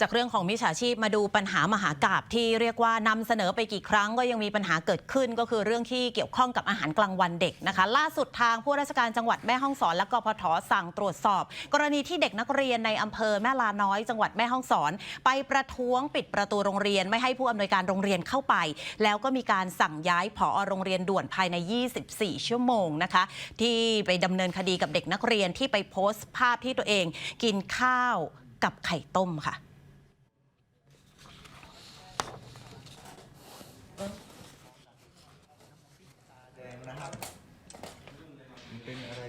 จากเรื่องของมิจฉาชีพมาดูปัญหามหากาบที่เรียกว่านำเสนอไปกี่ครั้งก็ยังมีปัญหาเกิดขึ้น ก็คือเรื่องที่เกี่ยวข้องกับอาหารกลางวันเด็กนะคะ ล่าสุดทางผู้ราชการจังหวัดแม่ฮ่องสอน และกพทสั่งตรวจสอบ กรณีที่เด็กนักเรียนในอำเภอแม่ลาน้อยจังหวัดแม่ฮ่องสอน ไปประท้วงปิดประตูโรงเรียน ไม่ให้ผู้อำนวยการโรงเรียนเข้าไป แล้วก็มีการสั่งย้ายผอโรงเรียนด่วนภายใน 24 ชั่วโมงนะคะที่ไปดำเนินคดีกับเด็กนักเรียนที่ไปโพสต์ภาพที่ตัวเอง กินข้าวกับไข่ต้มค่ะ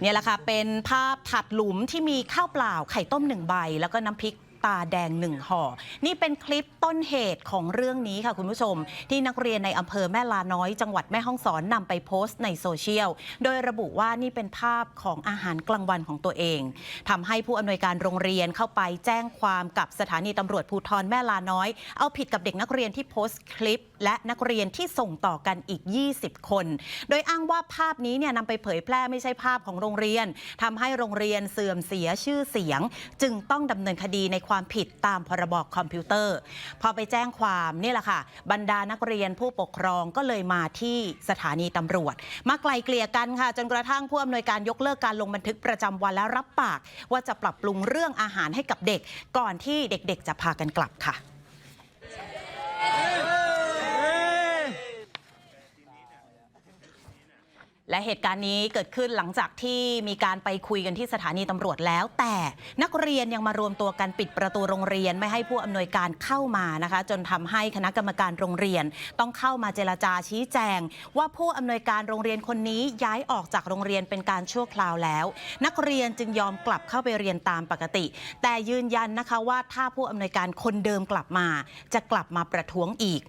เนี่ยแหละค่ะเป็นภาพถัดหลุมที่มีข้าวเปล่าไข่ต้มหนึ่งใบ แล้วก็น้ำพริก ตาแดงหนึ่งห่อ นี่เป็นคลิปต้นเหตุของเรื่องนี้ค่ะคุณผู้ชม ที่นักเรียนในอำเภอแม่ลาน้อย จังหวัดแม่ฮ่องสอนนำไปโพสต์ในโซเชียล โดยระบุว่านี่เป็นภาพของอาหารกลางวันของตัวเองทำให้ผู้อำนวยการโรงเรียนเข้าไปแจ้งความกับสถานีตำรวจภูธรแม่ลาน้อย เอาผิดกับเด็กนักเรียนที่โพสต์คลิป และนักเรียนที่ส่งต่อกันอีก 20 คน โดยอ้างว่าภาพนี้เนี่ยนำไปเผยแพร่ไม่ใช่ภาพของโรงเรียนทำให้โรงเรียนเสื่อมเสียชื่อเสียง จึงต้องดำเนินคดีในความความผิดตามพรบคอมพิวเตอร์ พอไปแจ้งความนี่แหละค่ะ บรรดานักเรียนผู้ปกครองก็เลยมาที่สถานีตำรวจ มาไกลเกลี่ยกันค่ะ จนกระทั่งผู้อำนวยการยกเลิกการลงบันทึกประจำวันและรับปาก ว่าจะปรับปรุงเรื่องอาหารให้กับเด็ก ก่อนที่เด็กๆ จะพากันกลับค่ะ และเหตุการณ์นี้เกิดขึ้นหลังจากที่มีการไปคุยกันที่สถานีตำรวจแล้ว แต่นักเรียนยังมารวมตัวกันปิดประตูโรงเรียนไม่ให้ผู้อำนวยการเข้ามานะคะ จนทำให้คณะกรรมการโรงเรียน ต้องเข้ามาเจรจาชี้แจง ว่าผู้อำนวยการโรงเรียนคนนี้ย้ายออกจากโรงเรียนเป็นการชั่วคราวแล้ว นักเรียนจึงยอมกลับเข้าไปเรียนตามปกติ แต่ยืนยันนะคะว่าถ้าผู้อำนวยการคนเดิมกลับมา จะกลับมาประท้วงอีก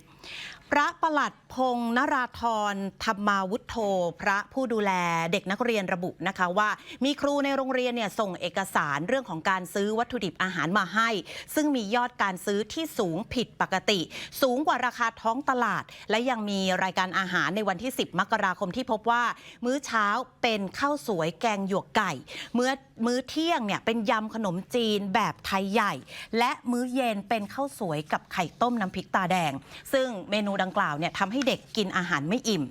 พระประหลัดพงษ์นราธรธรรมาวุฒโธ พระผู้ดูแลเด็กนักเรียนระบุนะคะว่า มีครูในโรงเรียนเนี่ยส่งเอกสารเรื่องของการซื้อวัตถุดิบอาหารมาให้ ซึ่งมียอดการซื้อที่สูงผิดปกติ สูงกว่าราคาท้องตลาด และยังมีรายการอาหารในวันที่ 10 มกราคมที่พบว่า มื้อเช้าเป็นข้าวสวยแกงหยวกไก่ เมื่อมื้อเที่ยงเนี่ยเป็นยำขนมจีนแบบไทยใหญ่ และมื้อเย็นเป็นข้าวสวยกับไข่ต้มน้ำพริกตาแดง ซึ่งเมนูดังกล่าวเนี่ยทำให้เด็กกินอาหารไม่อิ่ม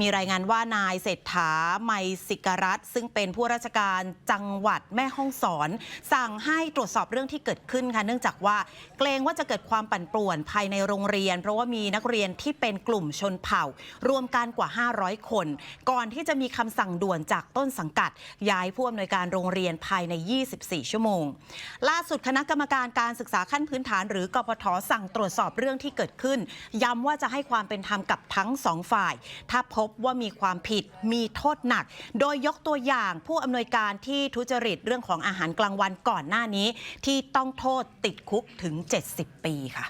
มีรายงานว่านายเศรษฐาไมศิกรัตซึ่งเป็นผู้ราชการจังหวัดแม่ฮ่องสอน สั่งให้ตรวจสอบเรื่องที่เกิดขึ้นค่ะเนื่องจากว่าเกรงว่าจะเกิดความปั่นป่วนภายในโรงเรียน เพราะว่ามีนักเรียนที่เป็นกลุ่มชนเผ่า รวมกันกว่า 500 คน ก่อนที่จะมีคำสั่งด่วนจากต้นสังกัด ย้ายผู้อำนวยการโรงเรียนภายใน 24 ชั่วโมง ล่าสุดคณะกรรมการการศึกษาขั้นพื้นฐาน หรือกพทสั่งตรวจสอบเรื่องที่เกิดขึ้นย้ำว่าจะให้ความเป็นธรรมกับทั้งสองฝ่าย ถ้าพบว่ามีความผิดมีโทษหนัก โดยยกตัวอย่างผู้อำนวยการที่ทุจริตเรื่องของอาหารกลางวันก่อนหน้านี้ ที่ต้องโทษติดคุกถึง 70 ปีค่ะ